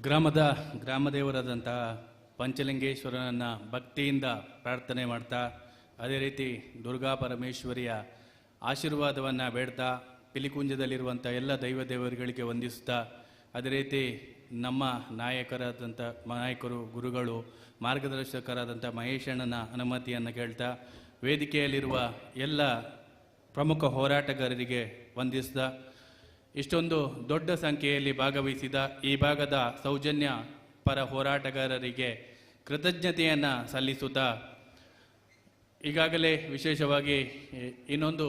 ಗ್ರಾಮದ ಗ್ರಾಮದೇವರಾದಂತಹ ಪಂಚಲಿಂಗೇಶ್ವರನನ್ನ ಭಕ್ತಿಯಿಂದ ಪ್ರಾರ್ಥನೆ ಮಾಡ್ತಾ, ಅದೇ ರೀತಿ ದುರ್ಗಾ ಪರಮೇಶ್ವರಿಯ ಆಶೀರ್ವಾದವನ್ನು ಬೇಡ್ತಾ ಪಿಲಿಕುಂಜದಲ್ಲಿರುವಂಥ ಎಲ್ಲ ದೈವ ದೇವರುಗಳಿಗೆ ವಂದಿಸ್ತಾ ಅದೇ ರೀತಿ ನಮ್ಮ ನಾಯಕರಾದಂಥ ನಾಯಕರು, ಗುರುಗಳು ಮಾರ್ಗದರ್ಶಕರಾದಂಥ ಮಹೇಶಣ್ಣನ ಅನುಮತಿಯನ್ನು ಕೇಳ್ತಾ, ವೇದಿಕೆಯಲ್ಲಿರುವ ಎಲ್ಲ ಪ್ರಮುಖ ಹೋರಾಟಗಾರರಿಗೆ ವಂದಿಸಿದ ಇಷ್ಟೊಂದು ದೊಡ್ಡ ಸಂಖ್ಯೆಯಲ್ಲಿ ಭಾಗವಹಿಸಿದ ಈ ಭಾಗದ ಸೌಜನ್ಯ ಪರ ಹೋರಾಟಗಾರರಿಗೆ ಕೃತಜ್ಞತೆಯನ್ನು ಸಲ್ಲಿಸುತ್ತಾ ಈಗಾಗಲೇ ವಿಶೇಷವಾಗಿ ಇನ್ನೊಂದು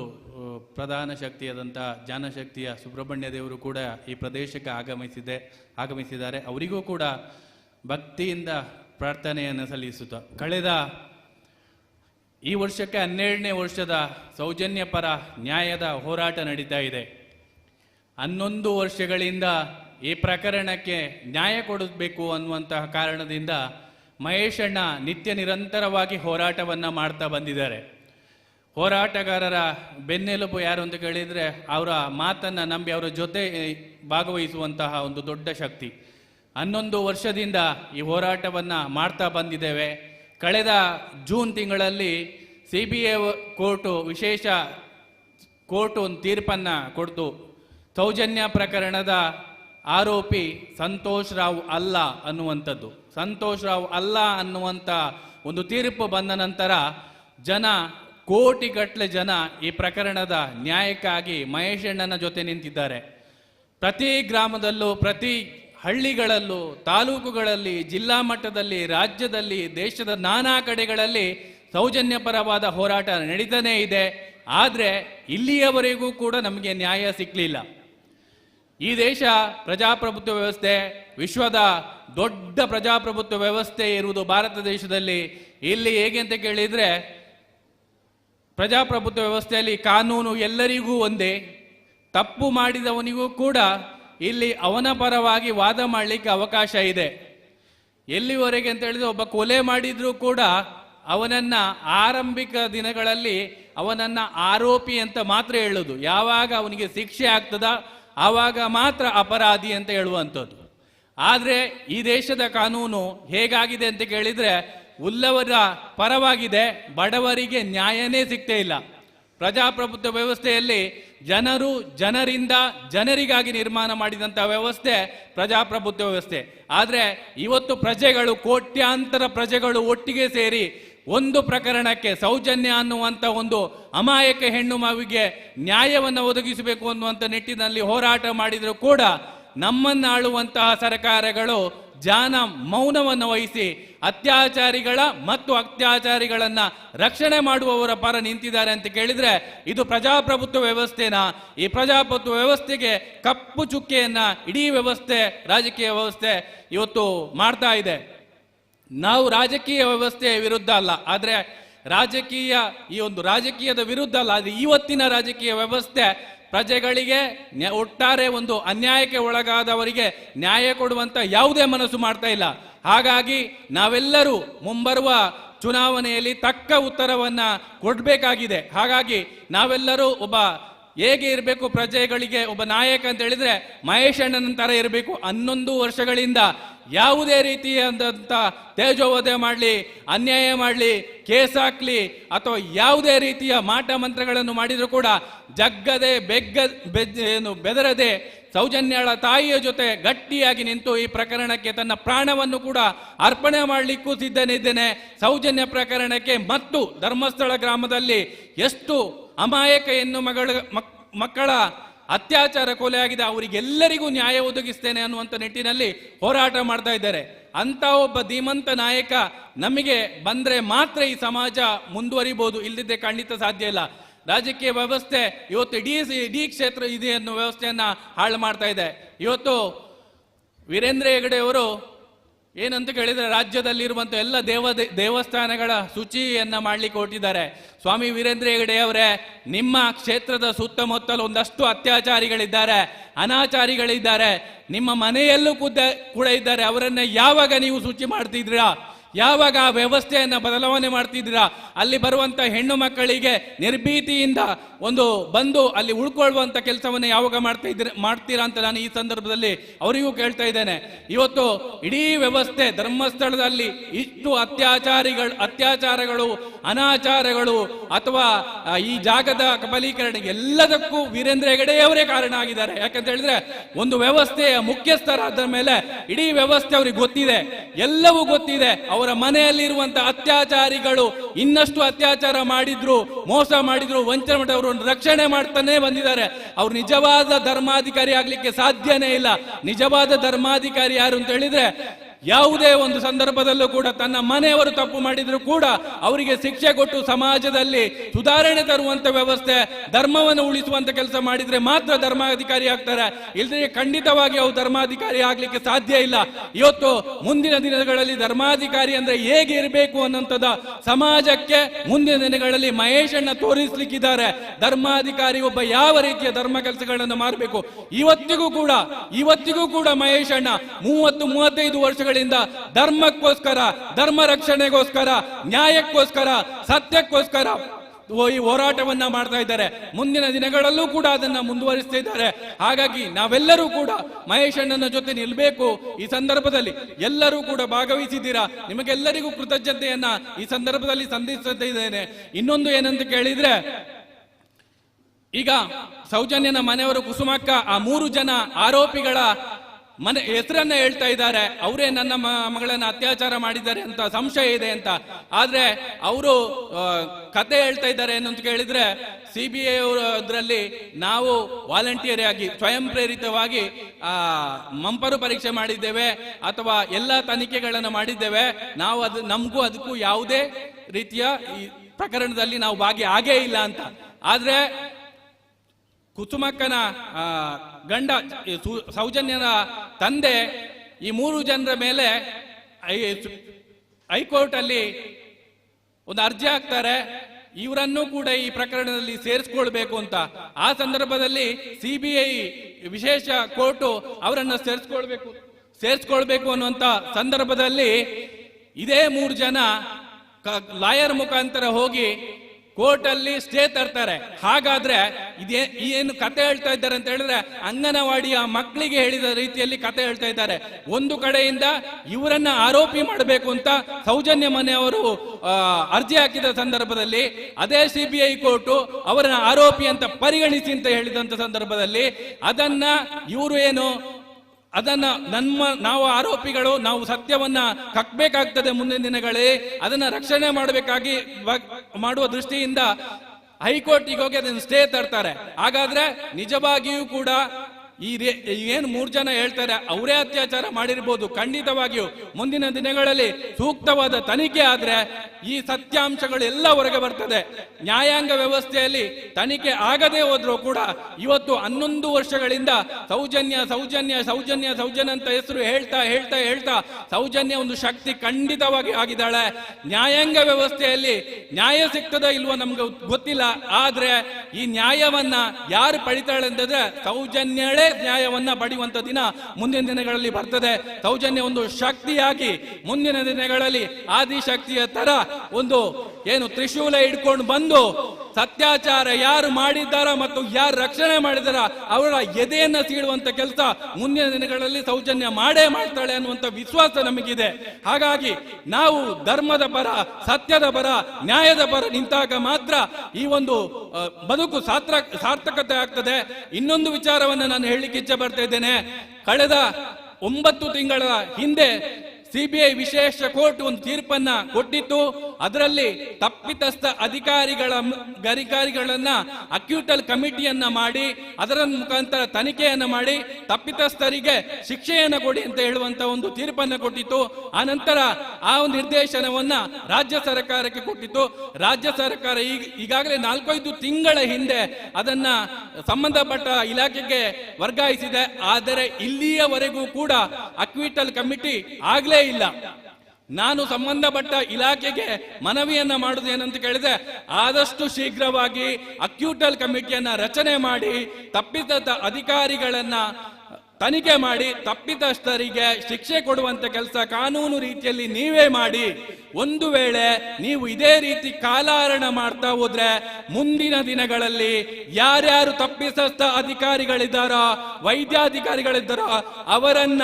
ಪ್ರಧಾನ ಶಕ್ತಿಯಾದಂಥ ಜಾನಶಕ್ತಿಯ ಸುಬ್ರಹ್ಮಣ್ಯ ದೇವರು ಕೂಡ ಈ ಪ್ರದೇಶಕ್ಕೆ ಆಗಮಿಸಿದೆ, ಆಗಮಿಸಿದ್ದಾರೆ. ಅವರಿಗೂ ಕೂಡ ಭಕ್ತಿಯಿಂದ ಪ್ರಾರ್ಥನೆಯನ್ನು ಸಲ್ಲಿಸುತ್ತಾ. ಕಳೆದ ಈ ವರ್ಷಕ್ಕೆ ಹನ್ನೆರಡನೇ ವರ್ಷದ ಸೌಜನ್ಯ ಪರ ನ್ಯಾಯದ ಹೋರಾಟ ನಡೀತಾ ಇದೆ. ಹನ್ನೊಂದು ವರ್ಷಗಳಿಂದ ಈ ಪ್ರಕರಣಕ್ಕೆ ನ್ಯಾಯ ಕೊಡಬೇಕು ಅನ್ನುವಂತಹ ಕಾರಣದಿಂದ ಮಹೇಶಣ್ಣ ನಿತ್ಯ ನಿರಂತರವಾಗಿ ಹೋರಾಟವನ್ನು ಮಾಡ್ತಾ ಬಂದಿದ್ದಾರೆ. ಹೋರಾಟಗಾರರ ಬೆನ್ನೆಲುಬು ಯಾರು ಅಂತ ಕೇಳಿದರೆ ಅವರ ಮಾತನ್ನು ನಂಬಿ ಅವರ ಜೊತೆ ಭಾಗವಹಿಸುವಂತಹ ಒಂದು ದೊಡ್ಡ ಶಕ್ತಿ. ಹನ್ನೊಂದು ವರ್ಷದಿಂದ ಈ ಹೋರಾಟವನ್ನು ಮಾಡ್ತಾ ಬಂದಿದ್ದೇವೆ. ಕಳೆದ ಜೂನ್ ತಿಂಗಳಲ್ಲಿ ಸಿ ಬಿ ಎ ಕೋರ್ಟು ವಿಶೇಷ ಕೋರ್ಟ್ ಒಂದು ತೀರ್ಪನ್ನು ಕೊಡ್ತು. ಸೌಜನ್ಯ ಪ್ರಕರಣದ ಆರೋಪಿ ಸಂತೋಷ್ ರಾವ್ ಅಲ್ಲ ಅನ್ನುವಂಥದ್ದು. ಸಂತೋಷ್ ರಾವ್ ಅಲ್ಲ ಅನ್ನುವಂಥ ಒಂದು ತೀರ್ಪು ಬಂದ ನಂತರ ಜನ ಕೋಟಿಗಟ್ಟಲೆ ಜನ ಈ ಪ್ರಕರಣದ ನ್ಯಾಯಕ್ಕಾಗಿ ಮಹೇಶಣ್ಣನ ಜೊತೆ ನಿಂತಿದ್ದಾರೆ. ಪ್ರತಿ ಗ್ರಾಮದಲ್ಲೂ, ಪ್ರತಿ ಹಳ್ಳಿಗಳಲ್ಲೂ, ತಾಲೂಕುಗಳಲ್ಲಿ, ಜಿಲ್ಲಾ ಮಟ್ಟದಲ್ಲಿ, ರಾಜ್ಯದಲ್ಲಿ, ದೇಶದ ನಾನಾ ಕಡೆಗಳಲ್ಲಿ ಸೌಜನ್ಯಪರವಾದ ಹೋರಾಟ ನಡೀತಾನೇ ಇದೆ. ಆದರೆ ಇಲ್ಲಿಯವರೆಗೂ ಕೂಡ ನಮಗೆ ನ್ಯಾಯ ಸಿಕ್ಕಲಿಲ್ಲ ಈ ದೇಶ ಪ್ರಜಾಪ್ರಭುತ್ವ ವ್ಯವಸ್ಥೆ, ವಿಶ್ವದ ದೊಡ್ಡ ಪ್ರಜಾಪ್ರಭುತ್ವ ವ್ಯವಸ್ಥೆ ಇರುವುದು ಭಾರತ ದೇಶದಲ್ಲಿ. ಇಲ್ಲಿ ಹೇಗೆ ಅಂತ ಕೇಳಿದರೆ, ಪ್ರಜಾಪ್ರಭುತ್ವ ವ್ಯವಸ್ಥೆಯಲ್ಲಿ ಕಾನೂನು ಎಲ್ಲರಿಗೂ ಒಂದೇ. ತಪ್ಪು ಮಾಡಿದವನಿಗೂ ಕೂಡ ಇಲ್ಲಿ ಅವನ ಪರವಾಗಿ ವಾದ ಮಾಡಲಿಕ್ಕೆ ಅವಕಾಶ ಇದೆ. ಎಲ್ಲಿವರೆಗೆ ಅಂತ ಹೇಳಿದ್ರೆ, ಒಬ್ಬ ಕೊಲೆ ಮಾಡಿದ್ರೂ ಕೂಡ ಅವನನ್ನ ಆರಂಭಿಕ ದಿನಗಳಲ್ಲಿ ಅವನನ್ನ ಆರೋಪಿ ಅಂತ ಮಾತ್ರ ಹೇಳೋದು. ಯಾವಾಗ ಅವನಿಗೆ ಶಿಕ್ಷೆ ಆಗ್ತದ ಆವಾಗ ಮಾತ್ರ ಅಪರಾಧಿ ಅಂತ ಹೇಳುವಂಥದ್ದು. ಆದರೆ ಈ ದೇಶದ ಕಾನೂನು ಹೇಗಾಗಿದೆ ಅಂತ ಕೇಳಿದರೆ ಉಲ್ಲವರ ಪರವಾಗಿದೆ, ಬಡವರಿಗೆ ನ್ಯಾಯನೇ ಸಿಗ್ತೇ ಇಲ್ಲ. ಪ್ರಜಾಪ್ರಭುತ್ವ ವ್ಯವಸ್ಥೆಯಲ್ಲಿ ಜನರು ಜನರಿಂದ ಜನರಿಗಾಗಿ ನಿರ್ಮಾಣ ಮಾಡಿದಂಥ ವ್ಯವಸ್ಥೆ ಪ್ರಜಾಪ್ರಭುತ್ವ ವ್ಯವಸ್ಥೆ. ಆದರೆ ಇವತ್ತು ಪ್ರಜೆಗಳು ಕೋಟ್ಯಾಂತರ ಪ್ರಜೆಗಳು ಒಟ್ಟಿಗೆ ಸೇರಿ ಒಂದು ಪ್ರಕರಣಕ್ಕೆ ಸೌಜನ್ಯ ಅನ್ನುವಂಥ ಒಂದು ಅಮಾಯಕ ಹೆಣ್ಣು ಮಗುವಿಗೆ ನ್ಯಾಯವನ್ನು ಒದಗಿಸಬೇಕು ಅನ್ನುವಂಥ ನಿಟ್ಟಿನಲ್ಲಿ ಹೋರಾಟ ಮಾಡಿದರೂ ಕೂಡ ನಮ್ಮನ್ನಾಳುವಂತಹ ಸರ್ಕಾರಗಳು ಜಾನ ಮೌನವನ್ನು ವಹಿಸಿ ಅತ್ಯಾಚಾರಿಗಳ ಮತ್ತು ಅತ್ಯಾಚಾರಿಗಳನ್ನು ರಕ್ಷಣೆ ಮಾಡುವವರ ಪರ ನಿಂತಿದ್ದಾರೆ ಅಂತ ಕೇಳಿದರೆ ಇದು ಪ್ರಜಾಪ್ರಭುತ್ವ ವ್ಯವಸ್ಥೆನ? ಈ ಪ್ರಜಾಪ್ರಭುತ್ವ ವ್ಯವಸ್ಥೆಗೆ ಕಪ್ಪು ಚುಕ್ಕೆಯನ್ನ ಇಡೀ ವ್ಯವಸ್ಥೆ, ರಾಜಕೀಯ ವ್ಯವಸ್ಥೆ ಇವತ್ತು ಮಾಡ್ತಾ ಇದೆ. ನಾವು ರಾಜಕೀಯ ವ್ಯವಸ್ಥೆಯ ವಿರುದ್ಧ ಅಲ್ಲ, ಆದರೆ ರಾಜಕೀಯ, ಈ ಒಂದು ರಾಜಕೀಯದ ವಿರುದ್ಧ ಅಲ್ಲ ಅದು ಇವತ್ತಿನ ರಾಜಕೀಯ ವ್ಯವಸ್ಥೆ ಪ್ರಜೆಗಳಿಗೆ ಒಟ್ಟಾರೆ ಒಂದು ಅನ್ಯಾಯಕ್ಕೆ ಒಳಗಾದವರಿಗೆ ನ್ಯಾಯ ಕೊಡುವಂತ ಯಾವುದೇ ಮನಸ್ಸು ಮಾಡ್ತಾ ಇಲ್ಲ. ಹಾಗಾಗಿ ನಾವೆಲ್ಲರೂ ಮುಂಬರುವ ಚುನಾವಣೆಯಲ್ಲಿ ತಕ್ಕ ಉತ್ತರವನ್ನ ಕೊಡಬೇಕಾಗಿದೆ. ಹಾಗಾಗಿ ನಾವೆಲ್ಲರೂ ಒಬ್ಬ ಹೇಗೆ ಇರಬೇಕು ಪ್ರಜೆಗಳಿಗೆ ಒಬ್ಬ ನಾಯಕ ಅಂತ ಹೇಳಿದ್ರೆ ಮಹೇಶ್ ಅಣ್ಣನ ತರ ಇರಬೇಕು. ಹನ್ನೊಂದು ವರ್ಷಗಳಿಂದ ಯಾವುದೇ ರೀತಿಯಾದಂಥ ತೇಜೋವಧೆ ಮಾಡಲಿ, ಅನ್ಯಾಯ ಮಾಡಲಿ, ಕೇಸ್ ಹಾಕ್ಲಿ, ಅಥವಾ ಯಾವುದೇ ರೀತಿಯ ಮಾಟ ಮಂತ್ರಗಳನ್ನು ಮಾಡಿದರೂ ಕೂಡ ಜಗ್ಗದೆ ಬೆಗ್ಗ ಏನು, ಬೆದರದೆ ಸೌಜನ್ಯಳ ತಾಯಿಯ ಜೊತೆ ಗಟ್ಟಿಯಾಗಿ ನಿಂತು ಈ ಪ್ರಕರಣಕ್ಕೆ ತನ್ನ ಪ್ರಾಣವನ್ನು ಕೂಡ ಅರ್ಪಣೆ ಮಾಡಲಿಕ್ಕೂ ಸಿದ್ಧನಿದ್ದೇನೆ. ಸೌಜನ್ಯ ಪ್ರಕರಣಕ್ಕೆ ಮತ್ತು ಧರ್ಮಸ್ಥಳ ಗ್ರಾಮದಲ್ಲಿ ಎಷ್ಟು ಅಮಾಯಕ ಹೆಣ್ಣು ಮಗಳ, ಮಕ್- ಮಕ್ಕಳ ಅತ್ಯಾಚಾರ ಕೊಲೆ ಆಗಿದೆ ಅವರಿಗೆಲ್ಲರಿಗೂ ನ್ಯಾಯ ಒದಗಿಸ್ತೇನೆ ಅನ್ನುವಂಥ ನಿಟ್ಟಿನಲ್ಲಿ ಹೋರಾಟ ಮಾಡ್ತಾ ಇದ್ದಾರೆ. ಅಂತ ಒಬ್ಬ ಧೀಮಂತ ನಾಯಕ ನಮಗೆ ಬಂದ್ರೆ ಮಾತ್ರ ಈ ಸಮಾಜ ಮುಂದುವರಿಬಹುದು ಇಲ್ಲದಿದ್ದರೆ ಖಂಡಿತ ಸಾಧ್ಯ ಇಲ್ಲ. ರಾಜಕೀಯ ವ್ಯವಸ್ಥೆ ಇವತ್ತು ಇಡೀ ಇಡೀ ಕ್ಷೇತ್ರ ಇದೆ ಅನ್ನೋ ವ್ಯವಸ್ಥೆಯನ್ನ ಹಾಳು ಮಾಡ್ತಾ ಇದೆ. ಇವತ್ತು ವೀರೇಂದ್ರ ಹೆಗಡೆ ಅವರು ಏನಂತ ಕೇಳಿದರೆ ರಾಜ್ಯದಲ್ಲಿರುವಂಥ ಎಲ್ಲ ದೇವ ದೇವಸ್ಥಾನಗಳ ಶುಚಿಯನ್ನು ಮಾಡಲಿಕ್ಕೆ ಹೊರಟಿದ್ದಾರೆ. ಸ್ವಾಮಿ ವೀರೇಂದ್ರ ಹೆಗಡೆ ಅವರೇ, ನಿಮ್ಮ ಕ್ಷೇತ್ರದ ಸುತ್ತಮುತ್ತಲು ಒಂದಷ್ಟು ಅತ್ಯಾಚಾರಿಗಳಿದ್ದಾರೆ, ಅನಾಚಾರಿಗಳಿದ್ದಾರೆ. ನಿಮ್ಮ ಮನೆಯಲ್ಲೂ ಕೂಡ ಕೂಡ ಇದ್ದಾರೆ. ಅವರನ್ನು ಯಾವಾಗ ನೀವು ಶುಚಿ ಮಾಡ್ತಿದ್ದೀರಾ? ಯಾವಾಗ ಆ ವ್ಯವಸ್ಥೆಯನ್ನು ಬದಲಾವಣೆ ಮಾಡ್ತಿದ್ದೀರಾ? ಅಲ್ಲಿ ಬರುವಂಥ ಹೆಣ್ಣು ಮಕ್ಕಳಿಗೆ ನಿರ್ಭೀತಿಯಿಂದ ಒಂದು ಬಂದು ಅಲ್ಲಿ ಉಳ್ಕೊಳ್ಳುವಂಥ ಕೆಲಸವನ್ನು ಯಾವಾಗ ಮಾಡ್ತಾ ಇದ್ದೀರ, ಮಾಡ್ತೀರಾ ಅಂತ ನಾನು ಈ ಸಂದರ್ಭದಲ್ಲಿ ಅವರಿಗೂ ಕೇಳ್ತಾ ಇದ್ದೇನೆ. ಇವತ್ತು ಇಡೀ ವ್ಯವಸ್ಥೆ ಧರ್ಮಸ್ಥಳದಲ್ಲಿ ಇಷ್ಟು ಅತ್ಯಾಚಾರಿಗಳು, ಅತ್ಯಾಚಾರಗಳು, ಅನಾಚಾರಗಳು ಅಥವಾ ಈ ಜಾಗದ ಕಬಲೀಕರಣ ಎಲ್ಲದಕ್ಕೂ ವೀರೇಂದ್ರ ಹೆಗಡೆಯವರೇ ಕಾರಣ ಆಗಿದ್ದಾರೆ. ಯಾಕಂತ ಹೇಳಿದ್ರೆ ಒಂದು ವ್ಯವಸ್ಥೆಯ ಮುಖ್ಯಸ್ಥರಾದ ಮೇಲೆ ಇಡೀ ವ್ಯವಸ್ಥೆ ಅವ್ರಿಗೆ ಗೊತ್ತಿದೆ. ಎಲ್ಲವೂ ಗೊತ್ತಿದೆ. ಅವರ ಮನೆಯಲ್ಲಿರುವಂತ ಅತ್ಯಾಚಾರಿಗಳು ಇನ್ನಷ್ಟು ಅತ್ಯಾಚಾರ ಮಾಡಿದ್ರು, ಮೋಸ ಮಾಡಿದ್ರು, ವಂಚನೆ ಮಾಡಿ ಅವರನ್ನು ರಕ್ಷಣೆ ಮಾಡ್ತಾನೆ ಬಂದಿದ್ದಾರೆ. ಅವ್ರು ನಿಜವಾದ ಧರ್ಮಾಧಿಕಾರಿ ಆಗ್ಲಿಕ್ಕೆ ಸಾಧ್ಯನೇ ಇಲ್ಲ. ನಿಜವಾದ ಧರ್ಮಾಧಿಕಾರಿ ಯಾರು ಅಂತ ಹೇಳಿದ್ರೆ ಯಾವುದೇ ಒಂದು ಸಂದರ್ಭದಲ್ಲೂ ಕೂಡ ತನ್ನ ಮನೆಯವರು ತಪ್ಪು ಮಾಡಿದ್ರು ಕೂಡ ಅವರಿಗೆ ಶಿಕ್ಷೆ ಕೊಟ್ಟು ಸಮಾಜದಲ್ಲಿ ಸುಧಾರಣೆ ತರುವಂತ ವ್ಯವಸ್ಥೆ, ಧರ್ಮವನ್ನು ಉಳಿಸುವಂತ ಕೆಲಸ ಮಾಡಿದ್ರೆ ಮಾತ್ರ ಧರ್ಮಾಧಿಕಾರಿ ಆಗ್ತಾರೆ. ಇಲ್ಲದ್ರೆ ಖಂಡಿತವಾಗಿ ಅವು ಧರ್ಮಾಧಿಕಾರಿ ಆಗ್ಲಿಕ್ಕೆ ಸಾಧ್ಯ ಇಲ್ಲ. ಇವತ್ತು ಮುಂದಿನ ದಿನಗಳಲ್ಲಿ ಧರ್ಮಾಧಿಕಾರಿ ಅಂದ್ರೆ ಹೇಗೆ ಇರಬೇಕು ಅನ್ನಂತದ ಸಮಾಜಕ್ಕೆ ಮುಂದಿನ ದಿನಗಳಲ್ಲಿ ಮಹೇಶಣ್ಣ ತೋರಿಸ್ಲಿಕ್ಕಿದ್ದಾರೆ. ಧರ್ಮಾಧಿಕಾರಿ ಒಬ್ಬ ಯಾವ ರೀತಿಯ ಧರ್ಮ ಕೆಲಸಗಳನ್ನು ಮಾಡಬೇಕು? ಇವತ್ತಿಗೂ ಕೂಡ ಇವತ್ತಿಗೂ ಕೂಡ ಮಹೇಶಣ್ಣ ಮೂವತ್ತು, ಮೂವತ್ತೈದು ವರ್ಷಗಳಿಂದ ಧರ್ಮಕ್ಕೋಸ್ಕರ, ಧರ್ಮ ರಕ್ಷಣೆಗೋಸ್ಕರ, ನ್ಯಾಯಕ್ಕೋಸ್ಕರ, ಸತ್ಯಕ್ಕೋಸ್ಕರ ಈ ಹೋರಾಟವನ್ನ ಮಾಡ್ತಾ ಇದ್ದಾರೆ. ಮುಂದಿನ ದಿನಗಳಲ್ಲೂ ಕೂಡ ಅದನ್ನ ಮುಂದುವರಿಸ್ತಾ ಇದ್ದಾರೆ. ಹಾಗಾಗಿ ನಾವೆಲ್ಲರೂ ಕೂಡ ಮಹೇಶ್ ಅಣ್ಣನ ಜೊತೆ ನಿಲ್ಬೇಕು. ಈ ಸಂದರ್ಭದಲ್ಲಿ ಎಲ್ಲರೂ ಕೂಡ ಭಾಗವಹಿಸಿದ್ದೀರಾ? ನಿಮಗೆಲ್ಲರಿಗೂ ಕೃತಜ್ಞತೆಯನ್ನ ಈ ಸಂದರ್ಭದಲ್ಲಿ ಸಂಧಿಸುತ್ತಿದ್ದೇನೆ ಇನ್ನೊಂದು ಏನಂತ ಕೇಳಿದ್ರೆ, ಈಗ ಸೌಜನ್ಯನ ಮನೆಯವರು ಕುಸುಮಕ್ಕ ಆ ಮೂರು ಜನ ಆರೋಪಿಗಳ ಮನೆ ಹೆಸರನ್ನ ಹೇಳ್ತಾ ಇದ್ದಾರೆ. ಅವರೇ ನನ್ನ ಮಗಳನ್ನ ಅತ್ಯಾಚಾರ ಮಾಡಿದ್ದಾರೆ ಅಂತ ಸಂಶಯ ಇದೆ ಅಂತ. ಆದ್ರೆ ಅವರು ಕತೆ ಹೇಳ್ತಾ ಇದ್ದಾರೆ ಏನು ಅಂತ ಕೇಳಿದ್ರೆ, ಸಿ ಬಿ ಐ ನಾವು ವಾಲಂಟಿಯರ್ ಆಗಿ, ಸ್ವಯಂ ಪ್ರೇರಿತವಾಗಿ, ಆ, ಮಂಪರು ಪರೀಕ್ಷೆ ಮಾಡಿದ್ದೇವೆ ಅಥವಾ ಎಲ್ಲ ತನಿಖೆಗಳನ್ನು ಮಾಡಿದ್ದೇವೆ. ನಾವು ಅದು, ನಮಗೂ ಅದಕ್ಕೂ ಯಾವುದೇ ರೀತಿಯ ಪ್ರಕರಣದಲ್ಲಿ ನಾವು ಭಾಗಿ ಆಗೇ ಇಲ್ಲ ಅಂತ. ಆದ್ರೆ ಕುಸುಮಕ್ಕನ ಗಂಡ ಸೌಜನ್ಯನ ತಂದೆ ಈ ಮೂರು ಜನರ ಮೇಲೆ ಹೈಕೋರ್ಟ್ ಅಲ್ಲಿ ಒಂದು ಅರ್ಜಿ ಹಾಕ್ತಾರೆ. ಇವರನ್ನು ಕೂಡ ಈ ಪ್ರಕರಣದಲ್ಲಿ ಸೇರಿಸ್ಕೊಳ್ಬೇಕು ಅಂತ. ಆ ಸಂದರ್ಭದಲ್ಲಿ ಸಿಬಿಐ ವಿಶೇಷ ಕೋರ್ಟು ಅವರನ್ನು ಸೇರಿಸ್ಕೊಳ್ಬೇಕು ಸೇರಿಸ್ಕೊಳ್ಬೇಕು ಅನ್ನುವಂತ ಸಂದರ್ಭದಲ್ಲಿ ಇದೇ ಮೂರು ಜನ ಲಾಯರ್ ಮುಖಾಂತರ ಹೋಗಿ ಕೋರ್ಟ್ ಅಲ್ಲಿ ಸ್ಟೇ ತರ್ತಾರೆ. ಹಾಗಾದ್ರೆ ಇದೇ ಏನು ಕತೆ ಹೇಳ್ತಾ ಇದ್ದಾರೆ ಅಂತ ಹೇಳಿದ್ರೆ ಅಂಗನವಾಡಿಯ ಮಕ್ಕಳಿಗೆ ಹೇಳಿದ ರೀತಿಯಲ್ಲಿ ಕತೆ ಹೇಳ್ತಾ ಇದ್ದಾರೆ. ಒಂದು ಕಡೆಯಿಂದ ಇವರನ್ನ ಆರೋಪಿ ಮಾಡಬೇಕು ಅಂತ ಸೌಜನ್ಯ ಮನೆಯವರು ಅವರು ಅರ್ಜಿ ಹಾಕಿದ ಸಂದರ್ಭದಲ್ಲಿ ಅದೇ ಸಿಬಿಐ ಕೋರ್ಟು ಅವರನ್ನ ಆರೋಪಿ ಅಂತ ಪರಿಗಣಿಸಿ ಅಂತ ಹೇಳಿದಂತ ಸಂದರ್ಭದಲ್ಲಿ ಅದನ್ನ ಇವರು ಏನು ಅದನ್ನ ನಮ್ಮ, ನಾವು ಆರೋಪಿಗಳು, ನಾವು ಸತ್ಯವನ್ನ ಕಕ್ಬೇಕಾಗ್ತದೆ ಮುಂದಿನ ದಿನಗಳೇ. ಅದನ್ನ ರಕ್ಷಣೆ ಮಾಡಬೇಕಾಗಿ ಮಾಡುವ ದೃಷ್ಟಿಯಿಂದ ಹೈಕೋರ್ಟಿಗೆ ಹೋಗಿ ಅದನ್ನು ಸ್ಟೇ ತರ್ತಾರೆ. ಹಾಗಾದ್ರೆ ನಿಜವಾಗಿಯೂ ಕೂಡ ಈ ಏನು ಮೂರು ಜನ ಹೇಳ್ತಾರೆ, ಅವರೇ ಅತ್ಯಾಚಾರ ಮಾಡಿರ್ಬೋದು. ಖಂಡಿತವಾಗಿಯೂ ಮುಂದಿನ ದಿನಗಳಲ್ಲಿ ಸೂಕ್ತವಾದ ತನಿಖೆ ಆದ್ರೆ ಈ ಸತ್ಯಾಂಶಗಳು ಎಲ್ಲ ಹೊರಗೆ ಬರ್ತದೆ. ನ್ಯಾಯಾಂಗ ವ್ಯವಸ್ಥೆಯಲ್ಲಿ ತನಿಖೆ ಆಗದೆ ಹೋದ್ರೂ ಕೂಡ ಇವತ್ತು ಹನ್ನೊಂದು ವರ್ಷಗಳಿಂದ ಸೌಜನ್ಯ ಸೌಜನ್ಯ ಸೌಜನ್ಯ ಸೌಜನ್ಯ ಅಂತ ಹೆಸರು ಹೇಳ್ತಾ ಹೇಳ್ತಾ ಹೇಳ್ತಾ ಸೌಜನ್ಯ ಒಂದು ಶಕ್ತಿ ಖಂಡಿತವಾಗಿ ಆಗಿದ್ದಾಳೆ. ನ್ಯಾಯಾಂಗ ವ್ಯವಸ್ಥೆಯಲ್ಲಿ ನ್ಯಾಯ ಸಿಗ್ತದ ಇಲ್ವೋ ನಮ್ಗೆ ಗೊತ್ತಿಲ್ಲ. ಆದ್ರೆ ಈ ನ್ಯಾಯವನ್ನ ಯಾರು ಪಡಿತಾಳೆ ಅಂತಂದ್ರೆ ಸೌಜನ್ಯಳೇ ನ್ಯಾಯವನ್ನ ಪಡೆಯುವಂತ ದಿನ ಮುಂದಿನ ದಿನಗಳಲ್ಲಿ ಬರ್ತದೆ. ಸೌಜನ್ಯ ಒಂದು ಶಕ್ತಿಯಾಗಿ ಮುಂದಿನ ದಿನಗಳಲ್ಲಿ ಆದಿಶಕ್ತಿಯ ತರ ಒಂದು ಏನು ತ್ರಿಶೂಲ ಹಿಡ್ಕೊಂಡು ಬಂದು ಸತ್ಯಾಚಾರ ಯಾರು ಮಾಡಿದ್ದಾರ ಮತ್ತು ಯಾರು ರಕ್ಷಣೆ ಮಾಡಿದಾರ ಅವರ ಎದೆಯನ್ನ ಸೀಳುವಂತ ಕೆಲಸ ಮುಂದಿನ ದಿನಗಳಲ್ಲಿ ಸೌಜನ್ಯ ಮಾಡೇ ಮಾಡ್ತಾಳೆ ಅನ್ನುವಂತ ವಿಶ್ವಾಸ ನಮಗಿದೆ. ಹಾಗಾಗಿ ನಾವು ಧರ್ಮದ ಪರ, ಸತ್ಯದ ಪರ, ನ್ಯಾಯದ ಪರ ನಿಂತಾಗ ಮಾತ್ರ ಈ ಒಂದು ಬದುಕು ಸಾರ್ಥಕ ಸಾರ್ಥಕತೆ ಆಗ್ತದೆ. ಇನ್ನೊಂದು ವಿಚಾರವನ್ನು ನಾನು ಹೇಳಲಿಕ್ಕೆ ಇಚ್ಛೆ ಬರ್ತಾ ಇದ್ದೇನೆ. ಕಳೆದ ಒಂಬತ್ತು ತಿಂಗಳ ಹಿಂದೆ ಸಿಬಿಐ ವಿಶೇಷ ಕೋರ್ಟ್ ಒಂದು ತೀರ್ಪನ್ನ ಕೊಟ್ಟಿತ್ತು. ಅದರಲ್ಲಿ ತಪ್ಪಿತಸ್ಥ ಅಧಿಕಾರಿಗಳ ಅಧಿಕಾರಿಗಳನ್ನ ಅಕ್ಯೂಟಲ್ ಕಮಿಟಿಯನ್ನ ಮಾಡಿ, ಅದರ ಮುಖಾಂತರ ತನಿಖೆಯನ್ನ ಮಾಡಿ, ತಪ್ಪಿತಸ್ಥರಿಗೆ ಶಿಕ್ಷೆಯನ್ನ ಕೊಡಿ ಅಂತ ಹೇಳುವಂತ ಒಂದು ತೀರ್ಪನ್ನ ಕೊಟ್ಟಿತ್ತು. ನಂತರ ಆ ಒಂದು ನಿರ್ದೇಶನವನ್ನ ರಾಜ್ಯ ಸರ್ಕಾರಕ್ಕೆ ಕೊಟ್ಟಿತ್ತು. ರಾಜ್ಯ ಸರ್ಕಾರ ಈಗ, ಈಗಾಗಲೇ ನಾಲ್ಕೈದು ತಿಂಗಳ ಹಿಂದೆ ಅದನ್ನ ಸಂಬಂಧಪಟ್ಟ ಇಲಾಖೆಗೆ ವರ್ಗಾಯಿಸಿದೆ. ಆದರೆ ಇಲ್ಲಿಯವರೆಗೂ ಕೂಡ ಅಕ್ವಿಟಲ್ ಕಮಿಟಿ ಆಗ್ಲೇ ಇಲ್ಲ. ನಾನು ಸಂಬಂಧಪಟ್ಟ ಇಲಾಖೆಗೆ ಮನವಿಯನ್ನ ಮಾಡುದು ಏನಂತ ಕೇಳಿದೆ ಆದಷ್ಟು ಶೀಘ್ರವಾಗಿ ಅಕ್ಯೂಟಲ್ ಕಮಿಟಿಯನ್ನ ರಚನೆ ಮಾಡಿ, ತಪ್ಪಿತ ಅಧಿಕಾರಿಗಳನ್ನ ತನಿಖೆ ಮಾಡಿ, ತಪ್ಪಿತಸ್ಥರಿಗೆ ಶಿಕ್ಷೆ ಕೊಡುವಂತ ಕೆಲಸ ಕಾನೂನು ರೀತಿಯಲ್ಲಿ ನೀವೇ ಮಾಡಿ, ಒಂದು ವೇಳೆ ನೀವು ಇದೇ ರೀತಿ ಕಾಲಾರಣ ಮಾಡ್ತಾ ಹೋದ್ರೆ ಮುಂದಿನ ದಿನಗಳಲ್ಲಿ ಯಾರ್ಯಾರು ತಪ್ಪಿಸಸ್ಥ ಅಧಿಕಾರಿಗಳಿದ್ದಾರ, ವೈದ್ಯಾಧಿಕಾರಿಗಳಿದ್ದಾರ, ಅವರನ್ನ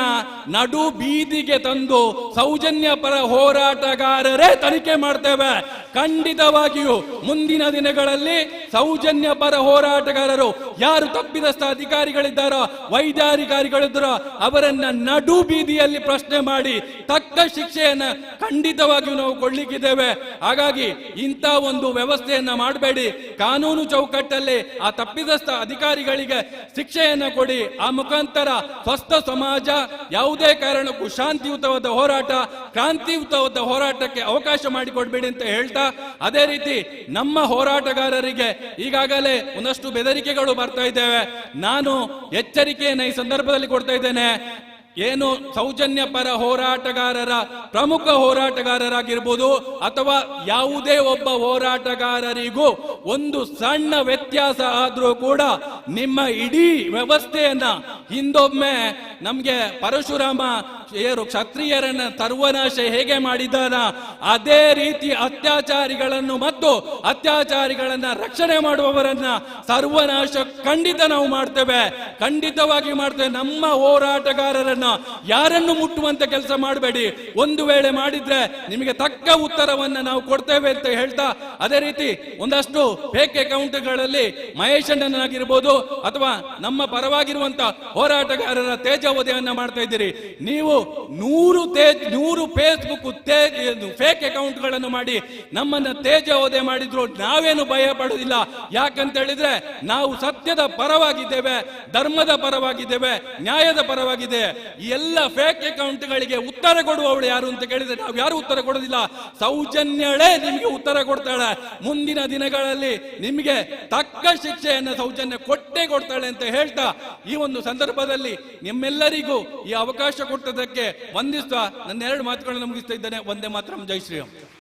ನಡು ಬೀದಿಗೆ ತಂದು ಸೌಜನ್ಯ ಪರ ಹೋರಾಟಗಾರರೇ ತನಿಖೆ ಮಾಡ್ತೇವೆ. ಖಂಡಿತವಾಗಿಯೂ ಮುಂದಿನ ದಿನಗಳಲ್ಲಿ ಸೌಜನ್ಯ ಪರ ಹೋರಾಟಗಾರರು ಯಾರು ತಪ್ಪಿದಸ್ಥ ಅಧಿಕಾರಿಗಳಿದ್ದಾರೋ, ವೈದ್ಯಾಧಿಕಾರಿಗಳಿದ್ದಾರೋ, ಅವರನ್ನ ನಡು ಬೀದಿಯಲ್ಲಿ ಪ್ರಶ್ನೆ ಮಾಡಿ ತಕ್ಕ ಶಿಕ್ಷೆಯನ್ನ ಖಂಡಿತವಾಗಿಯೂ ನಾವು ಕೊಡ್ಲಿಕ್ಕಿದ್ದೇವೆ. ಹಾಗಾಗಿ ಇಂಥ ಒಂದು ವ್ಯವಸ್ಥೆಯನ್ನ ಮಾಡಬೇಡಿ. ಕಾನೂನು ಚೌಕಟ್ಟಲ್ಲಿ ಆ ತಪ್ಪಿದಸ್ಥ ಅಧಿಕಾರಿಗಳಿಗೆ ಶಿಕ್ಷೆಯನ್ನು ಕೊಡಿ. ಆ ಮುಖಾಂತರ ಸ್ವಸ್ಥ ಸಮಾಜ ಯಾವುದೇ ಕಾರಣಕ್ಕೂ ಶಾಂತಿಯುತವಾದ ಹೋರಾಟ, ಕ್ರಾಂತಿಯುತವಾದ ಹೋರಾಟಕ್ಕೆ ಅವಕಾಶ ಮಾಡಿಕೊಡ್ಬೇಡಿ ಅಂತ ಹೇಳ್ತಾ, ಅದೇ ರೀತಿ ನಮ್ಮ ಹೋರಾಟಗಾರರಿಗೆ ಈಗಾಗಲೇ ಒಂದಷ್ಟು ಬೆದರಿಕೆಗಳು ಬರ್ತಾ ಇದ್ದೇವೆ. ನಾನು ಎಚ್ಚರಿಕೆಯನ್ನು ಈ ಸಂದರ್ಭದಲ್ಲಿ ಕೊಡ್ತಾ ಇದ್ದೇನೆ. ಏನು ಸೌಜನ್ಯ ಪರ ಹೋರಾಟಗಾರರ ಪ್ರಮುಖ ಹೋರಾಟಗಾರರಾಗಿರ್ಬೋದು ಅಥವಾ ಯಾವುದೇ ಒಬ್ಬ ಹೋರಾಟಗಾರರಿಗೂ ಒಂದು ಸಣ್ಣ ವ್ಯತ್ಯಾಸ ಆದರೂ ಕೂಡ ನಿಮ್ಮ ಇಡೀ ವ್ಯವಸ್ಥೆಯನ್ನ ಹಿಂದೊಮ್ಮೆ ನಮ್ಗೆ ಪರಶುರಾಮ ಕ್ಷತ್ರಿಯರನ್ನ ಸರ್ವನಾಶ ಹೇಗೆ ಮಾಡಿದ್ದಾನ? ಅದೇ ರೀತಿ ಅತ್ಯಾಚಾರಿಗಳನ್ನು ಮತ್ತು ಅತ್ಯಾಚಾರಿಗಳನ್ನ ರಕ್ಷಣೆ ಮಾಡುವವರನ್ನ ಸರ್ವನಾಶ ಖಂಡಿತ ನಾವು ಮಾಡ್ತೇವೆ. ಖಂಡಿತವಾಗಿ ಮಾಡ್ತೇವೆ. ನಮ್ಮ ಹೋರಾಟಗಾರರನ್ನ ಯಾರನ್ನು ಮುಟ್ಟುವಂತ ಕೆಲಸ ಮಾಡಬೇಡಿ. ಒಂದು ವೇಳೆ ಮಾಡಿದ್ರೆ ನಿಮಗೆ ತಕ್ಕ ಉತ್ತರವನ್ನ ನಾವು ಕೊಡ್ತೇವೆ ಅಂತ ಹೇಳ್ತಾ, ಅದೇ ರೀತಿ ಒಂದಷ್ಟು ಫೇಕ್ ಅಕೌಂಟ್ಗಳಲ್ಲಿ ಮಹೇಶ್ ಅಣ್ಣನಾಗಿರ್ಬೋದು ಅಥವಾ ನಮ್ಮ ಪರವಾಗಿರುವಂತ ಹೋರಾಟಗಾರರ ತೇಜೋವಧೆಯನ್ನ ಮಾಡ್ತಾ ಇದ್ದೀರಿ. ನೀವು ನೂರು ತೇಜ್, ನೂರು ಫೇಸ್ಬುಕ್ ಫೇಕ್ ಅಕೌಂಟ್ಗಳನ್ನು ಮಾಡಿ ನಮ್ಮನ್ನ ತೇಜೋವಧೆ ಮಾಡಿದ್ರು. ನಾವೇನು ಭಯ ಪಡೋದಿಲ್ಲ ಯಾಕಂತ ಹೇಳಿದ್ರೆ ನಾವು ಸತ್ಯದ ಪರವಾಗಿದ್ದೇವೆ, ಧರ್ಮದ ಪರವಾಗಿದ್ದೇವೆ, ನ್ಯಾಯದ ಪರವಾಗಿದೆ. ಎಲ್ಲ ಫೇಕ್ ಅಕೌಂಟ್ಗಳಿಗೆ ಉತ್ತರ ಕೊಡುವವಳು ಯಾರು ಅಂತ ಕೇಳಿದ್ರೆ ನಾವು ಯಾರು ಉತ್ತರ ಕೊಡೋದಿಲ್ಲ ಸೌಜನ್ಯಳೇ ನಿಮಗೆ ಉತ್ತರ ಕೊಡ್ತಾಳೆ. ಮುಂದಿನ ದಿನಗಳಲ್ಲಿ ನಿಮಗೆ ತಕ್ಕ ಶಿಕ್ಷೆಯನ್ನು ಸೌಜನ್ಯ ಕೊಟ್ಟೇ ಕೊಡ್ತಾಳೆ ಅಂತ ಹೇಳ್ತಾ ಈ ಒಂದು ಸಂದರ್ಭದಲ್ಲಿ ನಿಮ್ಮೆಲ್ಲರಿಗೂ ಈ ಅವಕಾಶ ಕೊಟ್ಟದಕ್ಕೆ ವಂದಿಸ್ತಾ ನನ್ನ ಎರಡು ಮಾತುಗಳನ್ನು ಮುಗಿಸ್ತಾ ಇದ್ದೇನೆ. ಒಂದೇ ಮಾತ್ರ. ಜೈ